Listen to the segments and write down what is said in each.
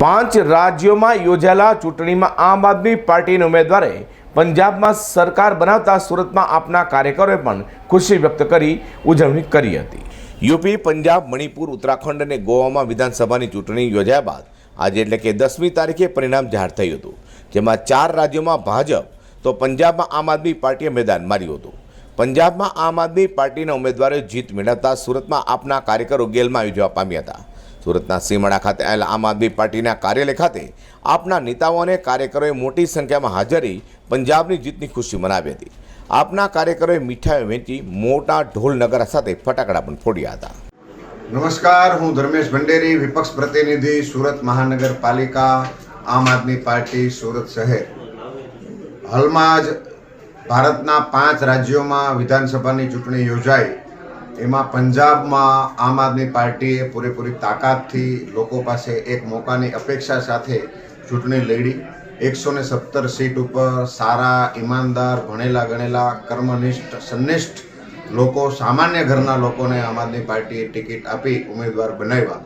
પાંચ રાજ્યોમાં યોજાયેલા ચૂંટણીમાં આમ આદમી પાર્ટીના ઉમેદવારે પંજાબમાં સરકાર બનાવતા સુરતમાં આપના કાર્યકરોએ પણ ખુશી વ્યક્ત કરી, ઉજવણી કરી હતી. યુપી, પંજાબ, મણિપુર, ઉત્તરાખંડ અને ગોવામાં વિધાનસભાની ચૂંટણી યોજાયા બાદ આજે એટલે કે દસમી તારીખે પરિણામ જાહેર થયું હતું. જેમાં ચાર રાજ્યોમાં ભાજપ, તો પંજાબમાં આમ આદમી પાર્ટીએ મેદાન માર્યું હતું. પંજાબમાં આમ આદમી પાર્ટીના ઉમેદવારે જીત મેળવતા સુરતમાં આપના કાર્યકરો ગેલમાં યોજવા પામ્યા હતા. સુરતના સીમડા ખાતે આવેલ આમ આદમી પાર્ટીના કાર્યાલય ખાતે આપના નેતાઓ અને કાર્યકરોએ મોટી સંખ્યામાં હાજરી પંજાબની જીતની ખુશી મનાવી હતી. આપના કાર્યકરોએ મીઠાઈ વેચી મોટા ઢોલ નગારા સાથે ફટાકડા પણ ફોડ્યા હતા. નમસ્કાર, હું ધર્મેશ ભંડેરી, વિપક્ષ પ્રતિનિધિ, સુરત મહાનગરપાલિકા, આમ આદમી પાર્ટી, સુરત શહેર. હાલમાં જ ભારતના પાંચ રાજ્યોમાં વિધાનસભાની ચૂંટણી યોજાઈ. એમાં પંજાબમાં આમ આદમી પાર્ટીએ પૂરેપૂરી તાકાતથી લોકો પાસે એક મોકાની અપેક્ષા સાથે ચૂંટણી લડી. એકસો ને સત્તર સીટ ઉપર સારા ઈમાનદાર, ભણેલા ગણેલા, કર્મનિષ્ઠ, સંનિષ્ઠ લોકો, સામાન્ય ઘરના લોકોને આમ આદમી પાર્ટીએ ટિકિટ આપી ઉમેદવાર બનાવ્યા.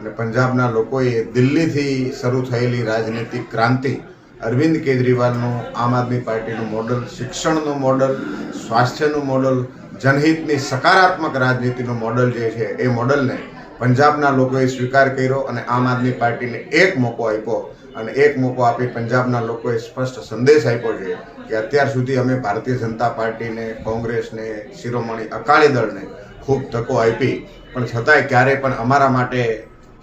અને પંજાબના લોકોએ દિલ્હીથી શરૂ થયેલી રાજનીતિક ક્રાંતિ, અરવિંદ કેજરીવાલનું આમ આદમી પાર્ટીનું મોડલ, શિક્ષણનું મોડલ, સ્વાસ્થ્યનું મોડલ જનહિતની સકારાત્મક રાજનીતિનું મોડલ જે છે એ મોડલને પંજાબના લોકોએ સ્વીકાર કર્યો અને આમ આદમી પાર્ટીને એક મોકો આપ્યો અને એક મોકો આપી પંજાબના લોકોએ સ્પષ્ટ સંદેશ આપ્યો છે કે અત્યાર સુધી અમે ભારતીય જનતા પાર્ટીને, કોંગ્રેસને, શિરોમણી અકાલી દળને ખૂબ તકો આપી, પણ છતાંય ક્યારેય પણ અમારા માટે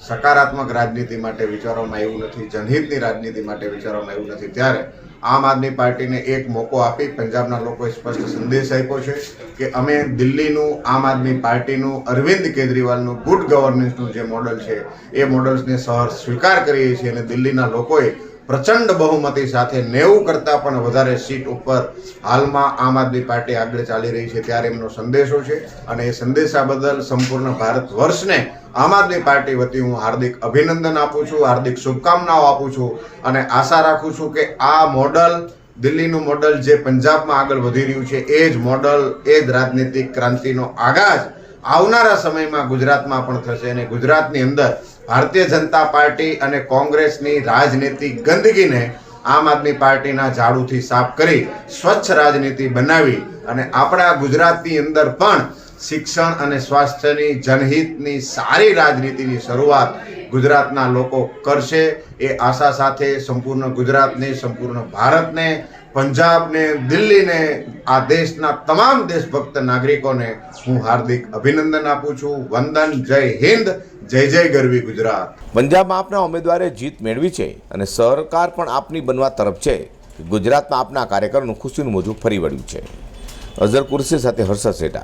સકારાત્મક રાજનીતિ માટે વિચારવામાં આવ્યું નથી, જનહિતની રાજનીતિ માટે વિચારવામાં આવ્યું નથી. ત્યારે આમ આદમી પાર્ટીને એક મોકો આપી પંજાબના લોકોએ સ્પષ્ટ સંદેશ આપ્યો છે કે અમે દિલ્હીનું, આમ આદમી પાર્ટીનું, અરવિંદ કેજરીવાલનું ગુડ ગવર્નન્સનું જે મોડલ છે, એ મોડલ્સને સહર સ્વીકાર કરીએ છીએ અને દિલ્હીના લોકોએ પ્રચંડ બહુમતી સાથે નેવું કરતાં પણ વધારે સીટ ઉપર હાલમાં આમ આદમી પાર્ટી આગળ ચાલી રહી છે ત્યારે એમનો સંદેશો છે. અને એ સંદેશા બદલ સંપૂર્ણ ભારત વર્ષને આમ આદમી પાર્ટી વતી હું હાર્દિક અભિનંદન આપું છું, હાર્દિક શુભકામનાઓ આપું છું અને આશા રાખું છું કે આ મોડલ, દિલ્હીનું મોડલ જે પંજાબમાં આગળ વધી રહ્યું છે, એ જ મોડલ, એ જ રાજનીતિક ક્રાંતિનો આગાજ આવનારા સમયમાં ગુજરાતમાં પણ થશે અને ગુજરાતની અંદર ભારતીય જનતા પાર્ટી અને કોંગ્રેસની રાજનીતિક ગંદકીને આમ આદમી પાર્ટીના ઝાડુથી સાફ કરી સ્વચ્છ રાજનીતિ બનાવી અને આપણા ગુજરાતની અંદર પણ શિક્ષણ અને સ્વાસ્થ્યની જનહિતની સારી રાજનીતિની શરૂઆત ગુજરાતના લોકો કરશે એ આશા સાથે સંપૂર્ણ ગુજરાતને, સંપૂર્ણ ભારતને, પંજાબને, દિલ્હીને, આ દેશના તમામ દેશભક્ત નાગરિકોને હું હાર્દિક અભિનંદન આપું છું. વંદન, જય હિન્દ. જય જય ગરવી ગુજરાત. પંજાબમાં આપના ઉમેદવારે જીત મેળવી છે અને સરકાર પણ આપની બનવા તરફ છે. ગુજરાતમાં આપના કાર્યકરોનું ખુશીનું મોજું ફરી વળ્યું છે. અઝર કુરશી સાથે હર્ષદ સેટા.